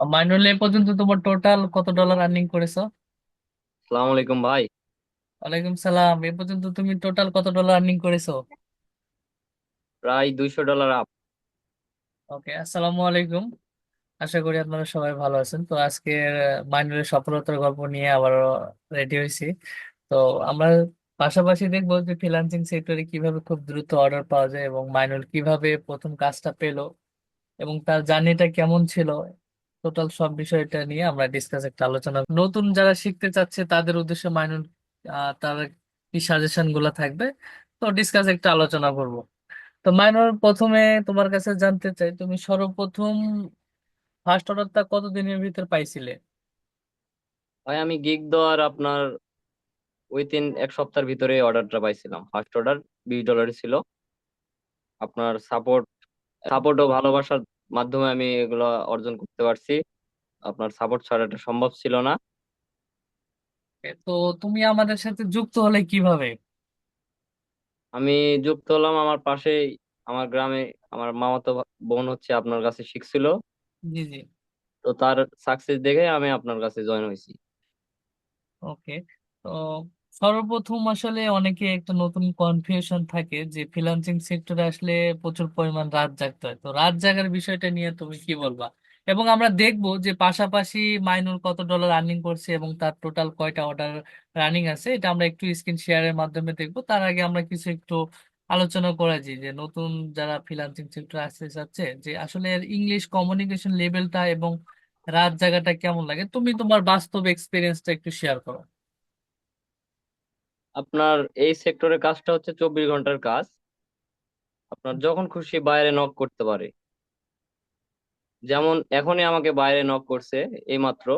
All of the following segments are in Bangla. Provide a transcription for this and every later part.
মাইনুল এ পর্যন্ত তোমার টোটাল কত ডলার আর্নিং করেছ? আসসালামু আলাইকুম ভাই। ওয়ালাইকুম সালাম। এ পর্যন্ত তুমি টোটাল কত ডলার আর্নিং করেছ? প্রায় দুইশো ডলার আপ ওকে আসসালামু আলাইকুম। আশা করি আপনারা সবাই ভালো আছেন। তো আজকে মাইনুলের সফলতার গল্প নিয়ে আবার রেডি হয়েছি। তো আমরা পাশাপাশি দেখব যে ফ্রিল্যান্সিং সেক্টরে কীভাবে খুব দ্রুত অর্ডার পাওয়া যায় এবং মাইনুল কীভাবে প্রথম কাজটা পেল এবং তার জার্নিটা কেমন ছিল টোটাল সব বিষয়টা নিয়ে আমরা ডিসকাস একটা আলোচনা। নতুন যারা শিখতে চাচ্ছে, তাদের উদ্দেশ্যে মাইনুল তার কি সাজেশনগুলা থাকবে? তো ডিসকাস একটা আলোচনা করব। তো মাইনুল, প্রথমে তোমার কাছে জানতে চাই, তুমি সর্বপ্রথম ফার্স্ট অর্ডারটা কত দিনের ভিতর পাইছিলে? ভাই, আমি গিগ দেওয়ার আপনার উইথিন এক সপ্তাহের ভিতরে অর্ডারটা পাইছিলাম। ফার্স্ট অর্ডার বিশ ডলার ছিল। আপনার সাপোর্ট সাপোর্ট ও ভালোবাসার মাধ্যমে আমি এগুলো অর্জন করতে পারছি। আপনার সাপোর্ট ছাড়া এটা সম্ভব ছিল না। তো তুমি আমাদের সাথে যুক্ত হলে কীভাবে? আমি যুক্ত হলাম আমার পাশেই আমার গ্রামে আমার মামাতো বোন হচ্ছে আপনার কাছে শিখছিল। জি জি। তো তার সাকসেস দেখে আমি আপনার কাছে জয়েন হয়েছি। ওকে তো সর্বপ্রথম আসলে অনেকে একটা নতুন কনফিউশন থাকে যে ফ্রিল্যান্সিং সেক্টরে আসলে প্রচুর পরিমাণ রাত জাগতে হয়। তো রাত জাগার বিষয়টা নিয়ে তুমি কি বলবা? এবং আমরা দেখব যে পাশাপাশি মাইনুর কত ডলার আর্নিং করছে এবং তার টোটাল কয়টা অর্ডার রানিং আছে, এটা আমরা একটু স্ক্রিন শেয়ারের মাধ্যমে দেখব। তার আগে আমরা কিছু একটু আলোচনা করেছি যে নতুন যারা ফ্রিল্যান্সিং সেক্টরে আসতে চাচ্ছে যে আসলে এর ইংলিশ কমিউনিকেশন লেভেলটা এবং রাত জায়গাটা কেমন লাগে, তুমি তোমার বাস্তব এক্সপিরিয়েন্সটা একটু শেয়ার করো। আপনার এই সেক্টরের কাজটা হচ্ছে চব্বিশ ঘণ্টার কাজ। আপনার যখন খুশি বাইরে নক করতে পারে। যেমন এখনই আমাকে বাইরে নক করছে এইমাত্র।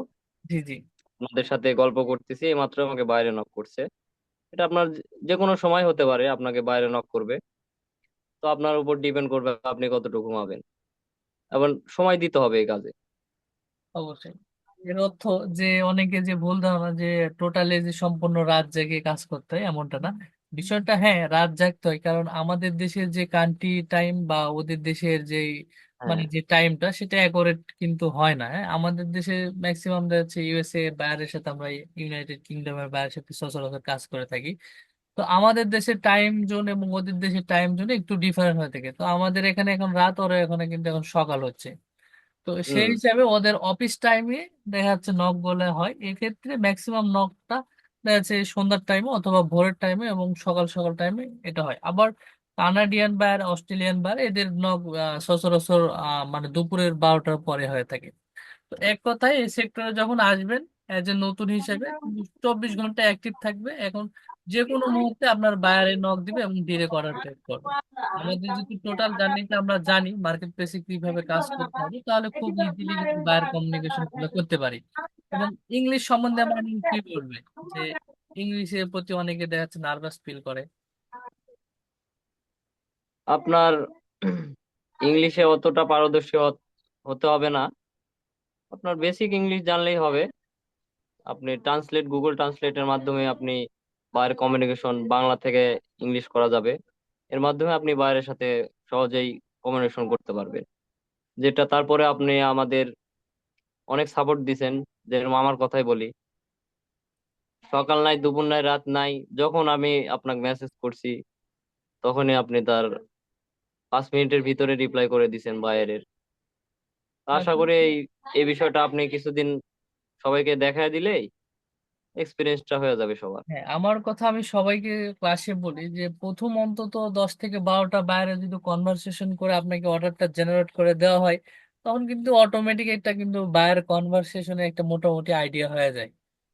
জি জি। আপনাদের সাথে গল্প করতেছি এইমাত্র আমাকে বাইরে নক করছে। এটা আপনার যে যে কোনো সময় হতে পারে আপনাকে বাইরে নক করবে। তো আপনার উপর ডিপেন্ড করবে আপনি কতটুকু ঘুমাবেন। এবং সময় দিতে হবে এই কাজে। অবশ্যই। এর অর্থ যে অনেকে যে ভুল ধারণা যে টোটালি যে সম্পূর্ণ রাত জেগে কাজ করতে হয় এমনটা না। বিষয়টা হ্যাঁ রাত জাগতে হয়। কারণ আমাদের দেশের যে কান্ট্রি টাইম বা ওদের দেশের যে মানে হ্যাঁ যে টাইমটা সেটা অ্যাকুরেট কিন্তু হয় না হ্যাঁ। আমাদের দেশে ম্যাক্সিমাম দেখা যাচ্ছে ইউএসএ বাইরের সাথে আমরা ইউনাইটেড কিংডমের বাইরের সাথে সচরাচর কাজ করে থাকি। তো আমাদের দেশের টাইম জোন এবং ওদের দেশের টাইম জোন একটু ডিফারেন্ট হয়ে থাকে। তো আমাদের এখানে এখন রাত ওরা এখানে কিন্তু এখন সকাল হচ্ছে। তো সেই হিসাবে ওদের অফিস টাইমে দেখা যাচ্ছে নক বলে হয়। এক্ষেত্রে ম্যাক্সিমাম নকটা দেখা যাচ্ছে সন্ধ্যার টাইমে অথবা ভোরের টাইমে এবং সকাল সকাল টাইমে এটা হয়। আবার কানাডিয়ান বার অস্ট্রেলিয়ান বার এদের নক সচরাচর মানে দুপুরের বারোটার পরে হয়ে থাকে। তো এক কথায় এই সেক্টরে যখন আসবেন এজ এ নতুন হিসেবে চব্বিশ ঘণ্টা অ্যাক্টিভ থাকবে। এখন যে কোনো মুহূর্তে আপনার বায়ারে নক দিবে এবং ডিরেক্ট অর্ডার প্লেস করবে। আমাদের যদি টোটাল জার্নিটা আমরা জানি মার্কেট প্লেসে কীভাবে কাজ করতে হবে তাহলে খুব ইজিলি কিন্তু বায়ার কমিউনিকেশনগুলো করতে পারি। এবং ইংলিশ সম্বন্ধে আমরা কি বলবে যে ইংলিশের প্রতি অনেকে দেখা যাচ্ছে নার্ভাস ফিল করে। আপনার ইংলিশে অতটা পারদর্শী হতে হবে না। আপনার বেসিক ইংলিশ জানলেই হবে। আপনি ট্রান্সলেট গুগল ট্রান্সলেটের মাধ্যমে আপনি বাইরের কমিউনিকেশন বাংলা থেকে ইংলিশ করা যাবে। এর মাধ্যমে আপনি বাইরের সাথে সহজেই কমিউনিকেশন করতে পারবেন। যেটা তারপরে আপনি আমাদের অনেক সাপোর্ট দিছেন, যেরকম আমার কথাই বলি। সকাল নাই, দুপুর নাই, রাত নাই, যখন আমি আপনাকে মেসেজ করছি, তখনই আপনি তার পাঁচ মিনিটের ভিতরে রিপ্লাই করে দিছেন বাইরের। আশা করি এই বিষয়টা আপনি কিছুদিন সবাইকে দেখায় দিলেই এক্সপিরিয়েন্সটা হয়ে যাবে সবার। হ্যাঁ আমার কথা আমি সবাইকে ক্লাসে বলি যে প্রথম অন্তত দশ থেকে বারোটা বাইরে যদি কনভারসেশন করে আপনাকে অর্ডারটা জেনারেট করে দেওয়া হয় তখন কিন্তু অটোমেটিক একটা কিন্তু বায়ার কনভারসেশনে একটা মোটামুটি আইডিয়া হয়ে যায়।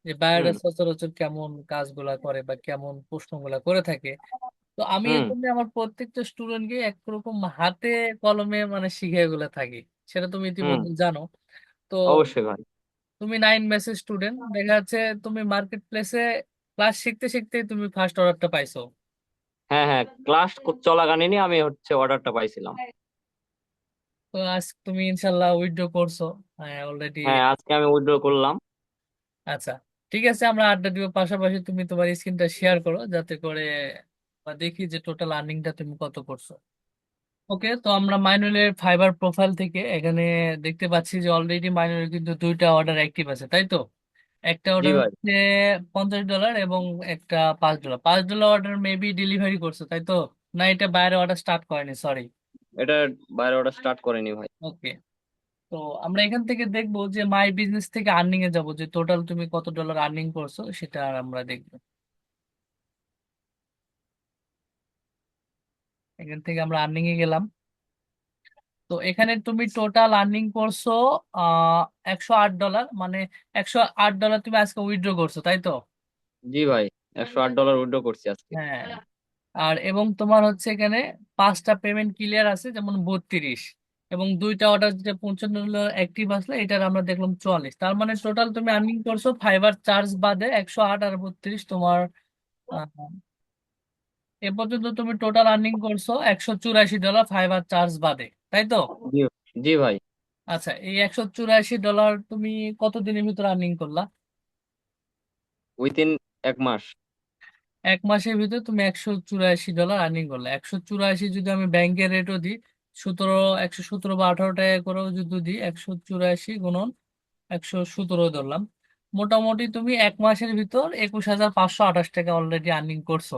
যে বায়াররা সচরাচর কেমন কাজগুলা করে বা কেমন প্রশ্নগুলা করে থাকে। তো আমি এর জন্য আমার প্রত্যেকটা স্টুডেন্টকে একরকম হাতে কলমে মানে শিখে এগুলো থাকি। সেটা তুমি ইতিমধ্যে জানো। তো অবশ্যই ভাই। তুমি নাইন মেসের স্টুডেন্ট দেখা যাচ্ছে তুমি মার্কেট প্লেসে ক্লাস শিখতে শিখতে তুমি ফার্স্ট অর্ডারটা পাইছো। হ্যাঁ হ্যাঁ ক্লাস চলাকালীনই আমি হচ্ছে অর্ডারটা পাইছিলাম। তো আজ তুমি ইনশাল্লাহ উইথড্র করছ। হ্যাঁ অলরেডি হ্যাঁ আজকে আমি উইথড্র করলাম। আচ্ছা ঠিক আছে আমরা আড্ডা দিব পাশাপাশি তুমি তোমার স্ক্রিনটা শেয়ার করো যাতে করে দেখি যে টোটাল আর্নিংটা তুমি কত করছ। ওকে তো আমরা মাইনুলের ফাইবার প্রোফাইল থেকে এখানে দেখতে পাচ্ছি যে অলরেডি মাইনুলের কিন্তু দুইটা অর্ডার অ্যাক্টিভ আছে তাই তো? একটা জি অর্ডার ভাই। হচ্ছে পঞ্চাশ ডলার এবং একটা পাঁচ ডলার পাঁচ ডলার অর্ডার মেবি ডেলিভারি করছে তাই তো? না এটা বাইরে অর্ডার স্টার্ট করেনি সরি এটা বাইরে অর্ডার স্টার্ট করেনি ভাই। ওকে তো আমরা এখান থেকে দেখব যে মাই বিজনেস থেকে আর্নিং এ যাব যে টোটাল তুমি কত ডলার আর্নিং করছ সেটা আমরা দেখব। এখান থেকে আমরা আর্নিং এ গেলাম। তো এখানে তুমি টোটাল আর্নিং করছ একশো আট ডলার মানে একশো আট ডলার তুমি আজকে উইথড্র করছ তাই তো? জি ভাই একশো আট ডলার উইথড্র করছি আজকে। হ্যাঁ আর এবং তোমার হচ্ছে এখানে পাঁচটা পেমেন্ট ক্লিয়ার আছে যেমন বত্রিশ এবং দুইটা অর্ডার যেটা পঞ্চান্ন ডলার অ্যাক্টিভ আসলে এটার আমরা দেখলাম চুয়াল্লিশ। তার মানে টোটাল তুমি আর্নিং করছ ফাইবার চার্জ বাদে একশো আট আর বত্রিশ তোমার এ পর্যন্ত তুমি টোটাল আর্নিং করছ একশো চুরাশি ডলার ফাইবার চার্জ বাদে তাই তো? জি ভাই। আচ্ছা এই একশো চুরাশি ডলার তুমি কত দিনের ভিতরে আর্নিং করলা? উইথিন এক মাস। এক মাসের ভিতরে তুমি একশো চুরাশি ডলার আর্নিং করলে। একশো চুরাশি যদি আমি ব্যাংকের রেটও দিই সতেরো একশো সতেরো বা আঠারো টাকা করেও যদি দিই একশো চুরাশি গুণন একশো সতেরো ধরলাম। মোটামুটি তুমি এক মাসের ভিতর একুশ হাজার পাঁচশো আঠাশ টাকা অলরেডি আর্নিং করছ।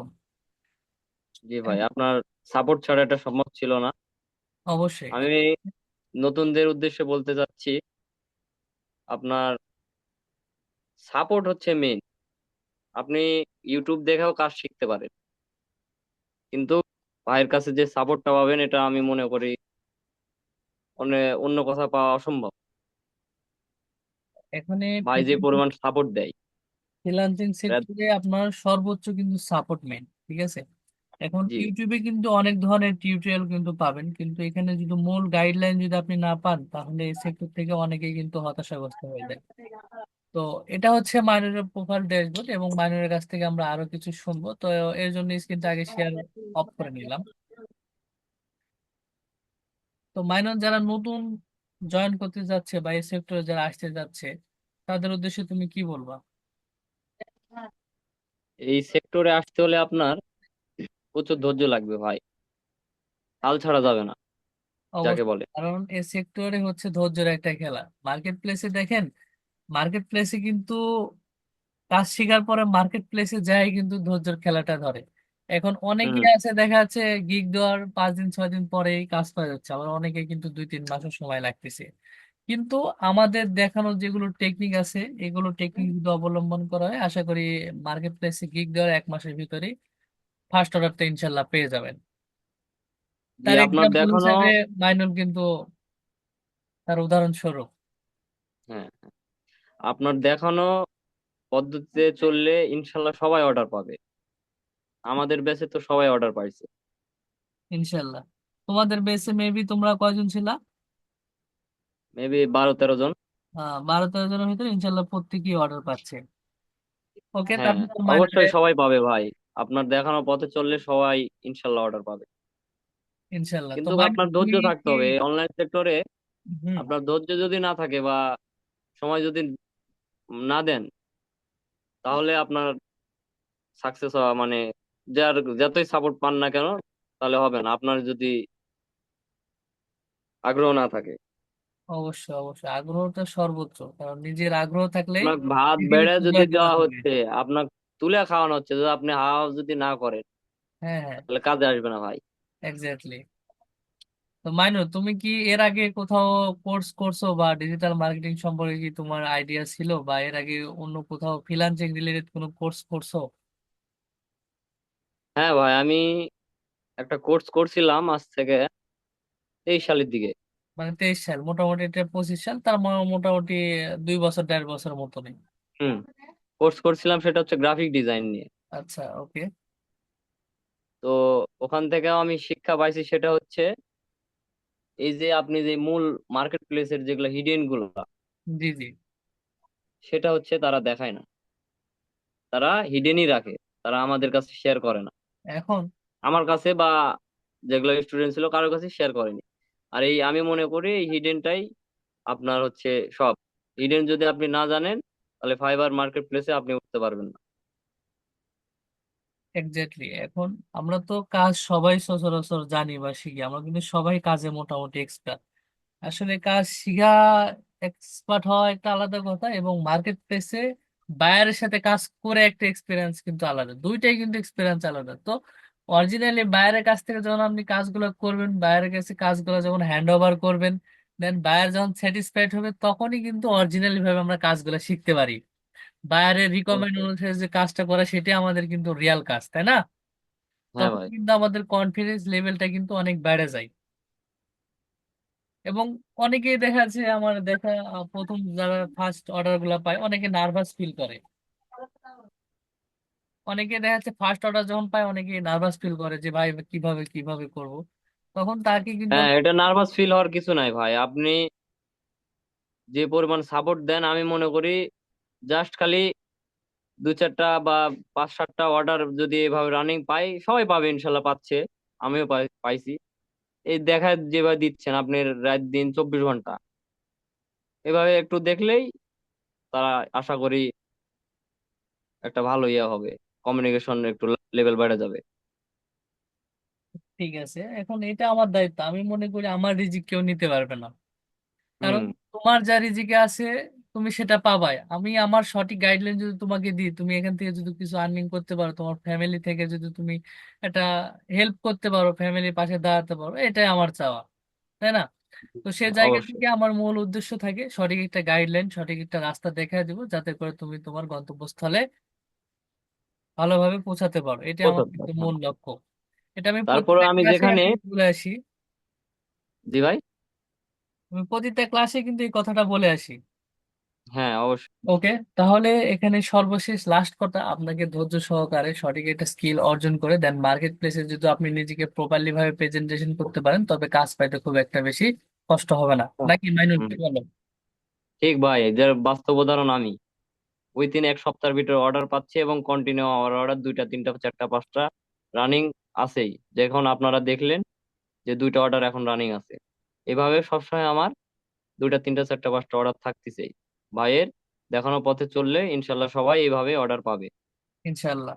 জি ভাই আপনার সাপোর্ট ছাড়া এটা সম্ভব ছিল না। অবশ্যই। আমি নতুনদের উদ্দেশ্যে বলতে চাচ্ছি আপনার সাপোর্ট হচ্ছে মেইন আপনি ইউটিউব দেখেও কাজ শিখতে পারেন। কিন্তু ভাইয়ের কাছে যে সাপোর্টটা পাবেন এটা আমি মনে করি অন্য অন্য কথা পাওয়া অসম্ভব। এখানে ভাই যে পরিমাণ সাপোর্ট দেয়। ফ্রিল্যান্সিং সেক্টরে আপনার সর্বোচ্চ কিন্তু সাপোর্ট মেন ঠিক আছে? এখন ইউটিউবে কিন্তু অনেক ধরনের টিউটোরিয়াল কিন্তু পাবেন। কিন্তু এখানে যদি মূল গাইডলাইন যদি আপনি না পান তাহলে এই সেক্টর থেকে অনেকেই কিন্তু হতাশাগ্রস্ত হয়ে যায়। তো এটা হচ্ছে মাইনরের প্রোফাইল ড্যাশবোর্ড এবং মাইনরের কাছ থেকে আমরা আরও কিছু শুনব। তো এর জন্য স্ক্রিনটা আগে শেয়ার অফ করে নিলাম। তো মাইনর যারা নতুন জয়েন করতে যাচ্ছে বা এই সেক্টরে যারা আসতে যাচ্ছে তাদের উদ্দেশ্যে তুমি কি বলবা? এই সেক্টরে আসতে হলে আপনার প্রচুর ধৈর্য লাগবে ভাই। হাল ছাড়া যাবে না যাকে বলে। কারণ এই সেক্টরে হচ্ছে ধৈর্যের একটা খেলা। মার্কেট প্লেসে দেখেন মার্কেট প্লেসে কিন্তু কাজ শেখার পরে মার্কেট প্লেসে যায় কিন্তু ধৈর্যের খেলাটা ধরে। এখন অনেকে আছে দেখা যাচ্ছে গিগ দেওয়ার পাঁচ দিন ছয় দিন পরেই কাজ পাওয়া যাচ্ছে। আবার অনেকে কিন্তু দুই তিন মাসও সময় লাগতেছে। কিন্তু আমাদের দেখানো যেগুলো টেকনিক আছে এগুলো টেকনিক যদি অবলম্বন করা হয় আশা করি মার্কেট প্লেসে গিগ দেওয়ার এক মাসের ভিতরেই ফার্স্ট অর্ডারটা ইনশাল্লাহ পেয়ে যাবেন। তার আপনার এক্সাম্পল দেখানো হিসেবে মাইনুল কিন্তু তার উদাহরণস্বরূপ। হ্যাঁ আপনার দেখানো পদ্ধতিতে চললে ইনশাল্লাহ সবাই অর্ডার পাবে। আমাদের ব্যাচে তো সবাই অর্ডার পাইছে। ইনশাল্লাহ। তোমাদের বেসে মেবি তোমরা কয়জন ছিলা? মেবি বারো তেরো জন। আহ বারো তেরো জনের ভিতরে ইনশাল্লাহ প্রত্যেকেই অর্ডার পাচ্ছে। ওকে হ্যাঁ তারপর মাইনুলের অবশ্যই সবাই পাবে ভাই। আপনার দেখানো পথে চললে সবাই ইনশাল্লাহ অর্ডার পাবে। ইনশাল্লাহ। কিন্তু আপনার ধৈর্য থাকতে হবে। অনলাইন সেক্টরে আপনার ধৈর্য যদি না থাকে বা সময় যদি না দেন তাহলে আপনার সাকসেস হওয়া মানে যার যতই সাপোর্ট পান না কেন তাহলে হবে না। আপনার যদি আগ্রহ না থাকে। অবশ্যই অবশ্যই। আগ্রহটা সর্বোচ্চ। কারণ নিজের আগ্রহ থাকলে আপনার ভাত বেড়ে যদি দেওয়া হচ্ছে আপনার তুলে খাওয়ানো হচ্ছে যদি আপনি হাওয়া যদি না করেন হ্যাঁ। হ্যাঁ তাহলে কাজে আসবে না ভাই। এক্স্যাক্টলি তো মাইনুল তুমি কি এর আগে কোথাও কোর্স করছ বা ডিজিটাল মার্কেটিং সম্পর্কে কি তোমার আইডিয়া ছিল বা এর আগে অন্য কোথাও ফ্রিল্যান্সিং রিলেটেড কোনো কোর্স করছ? হ্যাঁ ভাই আমি একটা কোর্স করছিলাম আজ থেকে তেইশ সালের দিকে। মানে তেইশ সাল মোটামুটি এটা পঁচিশ সাল তার মোটামুটি দুই বছর দেড় বছর মতো নেই হুম। কোর্স করছিলাম সেটা হচ্ছে গ্রাফিক ডিজাইন নিয়ে। আচ্ছা ওকে। তো ওখান থেকেও আমি শিক্ষা পাইছি সেটা হচ্ছে এই যে আপনি যে মূল মার্কেট প্লেসের যেগুলো হিডেনগুলো জি জি। সেটা হচ্ছে তারা দেখায় না। তারা হিডেনই রাখে তারা আমাদের কাছে শেয়ার করে না। এখন? আমার কাছে বা যেগুলো স্টুডেন্ট ছিল কারোর কাছে শেয়ার করেনি। আর এই আমি মনে করি এই হিডেনটাই আপনার হচ্ছে সব। হিডেন যদি আপনি না জানেন তাহলে ফাইবার মার্কেট প্লেসে আপনি উঠতে পারবেন না। এক্স্যাক্টলি এখন আমরা তো কাজ সবাই সচরাচর জানি বা শিখি। আমরা কিন্তু সবাই কাজে মোটামুটি এক্সপার্ট আসলে কাজ শিখা এক্সপার্ট হওয়া একটা আলাদা কথা এবং মার্কেট প্লেসে বায়ারের সাথে কাজ করে একটা এক্সপিরিয়েন্স কিন্তু আলাদা। দুইটাই কিন্তু এক্সপিরিয়েন্স আলাদা। তো অরিজিনালি বায়ারের কাছ থেকে যখন আপনি কাজগুলো করবেন বায়ারের কাছে কাজগুলো যখন হ্যান্ড ওভার করবেন দেন বায়ার যখন স্যাটিসফাইড হবে তখনই কিন্তু অরিজিনালি ভাবে আমরা কাজগুলো শিখতে পারি। বায়ারের রিকমেন্ড অনুসারে যে কাজটা করা সেটাই আমাদের কিন্তু রিয়াল কাজ তাই না? হ্যাঁ তখন ভাই। কিন্তু আমাদের কনফিডেন্স লেভেলটা কিন্তু অনেক বেড়ে যায়। এবং অনেকেই দেখা যাচ্ছে আমার দেখা আহ, প্রথম যারা ফার্স্ট অর্ডারগুলা পায় অনেকে নার্ভাস ফিল করে। অনেকে দেখা যাচ্ছে ফার্স্ট অর্ডার যখন পায় অনেকে নার্ভাস ফিল করে যে ভাই কীভাবে কীভাবে করব? তখন তাকে কিন্তু হ্যাঁ এটা নার্ভাস ফিল হওয়ার কিছু নাই ভাই। আপনি যে পরিমাণ সাপোর্ট দেন, আমি মনে করি জাস্ট খালি দু চারটা বা পাঁচ সাতটা অর্ডার যদি এভাবে রানিং পাই, সবাই পাবে ইনশাল্লাহ পাচ্ছে। আমিও পাই- পাইছি। এই দেখা যেভাবে দিচ্ছেন আপনি রাত দিন চব্বিশ ঘণ্টা। এভাবে একটু দেখলেই তারা আশা করি একটা ভালো ইয়ে হবে। কমিউনিকেশন একটু লেভেল বেড়ে যাবে। ঠিক আছে। এখন এটা আমার দায়িত্ব। আমি মনে করি আমার রিজিক কেউ নিতে পারবে না। কারণ তোমার যা রিজিকে আছে তুমি সেটা পাবাই। আমি আমার সঠিক গাইডলাইন যদি তোমাকে দিই তুমি এখান থেকে যদি কিছু আর্নিং করতে পারো তোমার ফ্যামিলি থেকে যদি তুমি একটা হেল্প করতে পারো ফ্যামিলির পাশে দাঁড়াতে পারো এটাই আমার চাওয়া। তাই না? তো সে জায়গা অবশ্যই। থেকে আমার মূল উদ্দেশ্য থাকে সঠিক একটা গাইডলাইন সঠিক একটা রাস্তা দেখায় দিব যাতে করে তুমি তোমার গন্তব্যস্থলে ভালোভাবে পৌঁছাতে পারো। এটা আমার কিন্তু। মূল লক্ষ্য। এটা আমি তারপরে আমি যেখানে বলে আসি। জি ভাই? আমি প্রতিটা ক্লাসে কিন্তু এই কথাটা বলে আসি। হ্যাঁ অবশ্যই। ওকে তাহলে এখানে সর্বশেষ লাস্ট কথা আপনাকে ধৈর্য সহকারে সঠিক একটা স্কিল অর্জন করে দেন মার্কেট প্লেসে যদি আপনি নিজেকে প্রপারলি ভাবে প্রেজেন্টেশন করতে পারেন তবে কাজ পাইতে খুব একটা বেশি কষ্ট হবে না। নাকি মাইনুল কি বলো ঠিক ভাই যার বাস্তব উদাহরণ আমি। উইথিন এক সপ্তাহের ভিতরে অর্ডার পাচ্ছি এবং কন্টিনিউ আমার অর্ডার দুইটা তিনটা চারটা পাঁচটা রানিং আছেই। যখন আপনারা দেখলেন যে দুইটা অর্ডার এখন রানিং আছে। এভাবে সবসময় আমার দুইটা, তিনটা, চারটা, পাঁচটা অর্ডার থাকতেছেই। ভাইয়ের দেখানো পথে চললে ইনশাল্লাহ সবাই এইভাবে অর্ডার পাবে। ইনশাল্লাহ।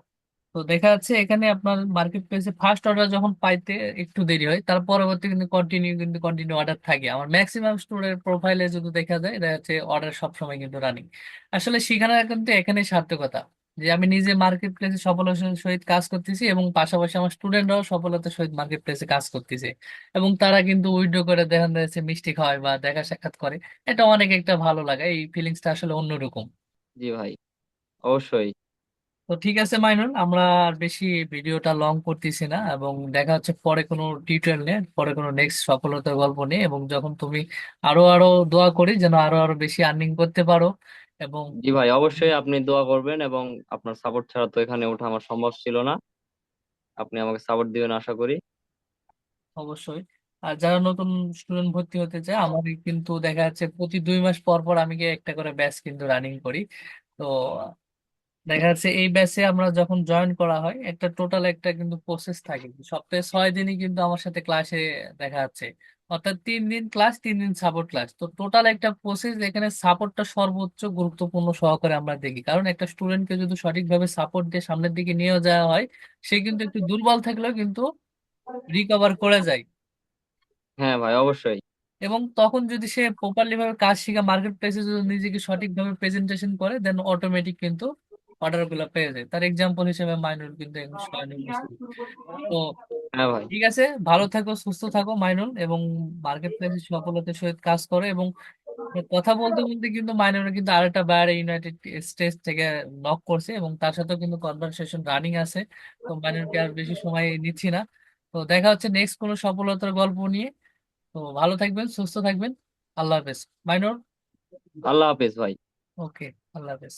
তো দেখা যাচ্ছে এখানে আপনার মার্কেট প্লেসে ফার্স্ট অর্ডার যখন পাইতে একটু দেরি হয়, তার পরবর্তী কিন্তু কন্টিনিউ কিন্তু কন্টিনিউ অর্ডার থাকে। আমার ম্যাক্সিমাম স্টুডেন্ট প্রোফাইলে যদি দেখা যায় এটা হচ্ছে অর্ডার সবসময় কিন্তু রানিং আসলে সেখানে কিন্তু এখানে সার্থকতা। যে আমি নিজে মার্কেট প্লেসে সফলতার সহিত কাজ করতেছি এবং পাশাপাশি আমার স্টুডেন্টরাও সফলতার সহিত মার্কেট প্লেসে কাজ করতেছে এবং তারা কিন্তু উইথড্র করে দেখা যাচ্ছে মিষ্টি খাওয়ায় বা দেখা সাক্ষাৎ করে। এটা অনেক একটা ভালো লাগে এই ফিলিংসটা আসলে অন্যরকম। জি ভাই অবশ্যই। তো ঠিক আছে মাইনুল আমরা আর বেশি ভিডিওটা লং করতেছি না এবং দেখা হচ্ছে পরে কোনো টিউটোরিয়াল নিয়ে পরে কোনো নেক্সট সফলতার গল্প নিয়ে এবং যখন তুমি আরও আরও দোয়া করি যেন আরও আরও বেশি আর্নিং করতে পারো। এবং জি ভাই অবশ্যই আপনি দোয়া করবেন এবং আপনার সাপোর্ট ছাড়া তো এখানে ওঠা আমার সম্ভব ছিল না। আপনি আমাকে সাপোর্ট দিবেন আশা করি। অবশ্যই। আর যারা নতুন স্টুডেন্ট ভর্তি হতে চায় আমার কিন্তু দেখা যাচ্ছে প্রতি দুই মাস পর পর আমি একটা করে ব্যাচ কিন্তু রানিং করি। তো দেখা যাচ্ছে এই ব্যাচে আমরা যখন জয়েন করা হয় একটা টোটাল একটা কিন্তু প্রসেস থাকে। সপ্তাহে ছয় দিনই কিন্তু আমার সাথে ক্লাসে দেখা যাচ্ছে। অর্থাৎ তিন দিন ক্লাস তিন দিন সাপোর্ট ক্লাস তো টোটাল একটা প্রসেস এখানে সাপোর্টটা সর্বোচ্চ গুরুত্বপূর্ণ সহকারে আমরা দেখি। কারণ একটা স্টুডেন্টকে যদি সঠিকভাবে সাপোর্ট দিয়ে সামনের দিকে নিয়ে যাওয়া হয় সে কিন্তু একটু দুর্বল থাকলেও কিন্তু রিকভার করে যায়। হ্যাঁ ভাই অবশ্যই। এবং তখন যদি সে প্রপারলি ভাবে কাজ শিখে মার্কেট প্লেসে যদি নিজেকে সঠিকভাবে প্রেজেন্টেশন করে দেন অটোমেটিক কিন্তু অর্ডারগুলো পেয়ে যায়। তার এক্সাম্পল হিসেবে মাইনুল কিন্তু স্বয়ং মিস্ত্রি। তো হ্যাঁ ঠিক আছে ভালো থাকো সুস্থ থাকো মাইনুল এবং মার্কেট প্লেসে সফলতার সহিত কাজ করো এবং কথা বলতে বলতে কিন্তু মাইনুল কিন্তু আরেকটা বাইরে ইউনাইটেড স্টেটস থেকে নক করছে এবং তার সাথেও কিন্তু কনভারসেশন রানিং আছে। তো মাইনুলকে আর বেশি সময় নিচ্ছি না। তো দেখা হচ্ছে নেক্সট কোনো সফলতার গল্প নিয়ে। তো ভালো থাকবেন সুস্থ থাকবেন। আল্লাহ হাফেজ। মাইনুর আল্লাহ হাফেজ ভাই। ওকে আল্লাহ হাফেজ।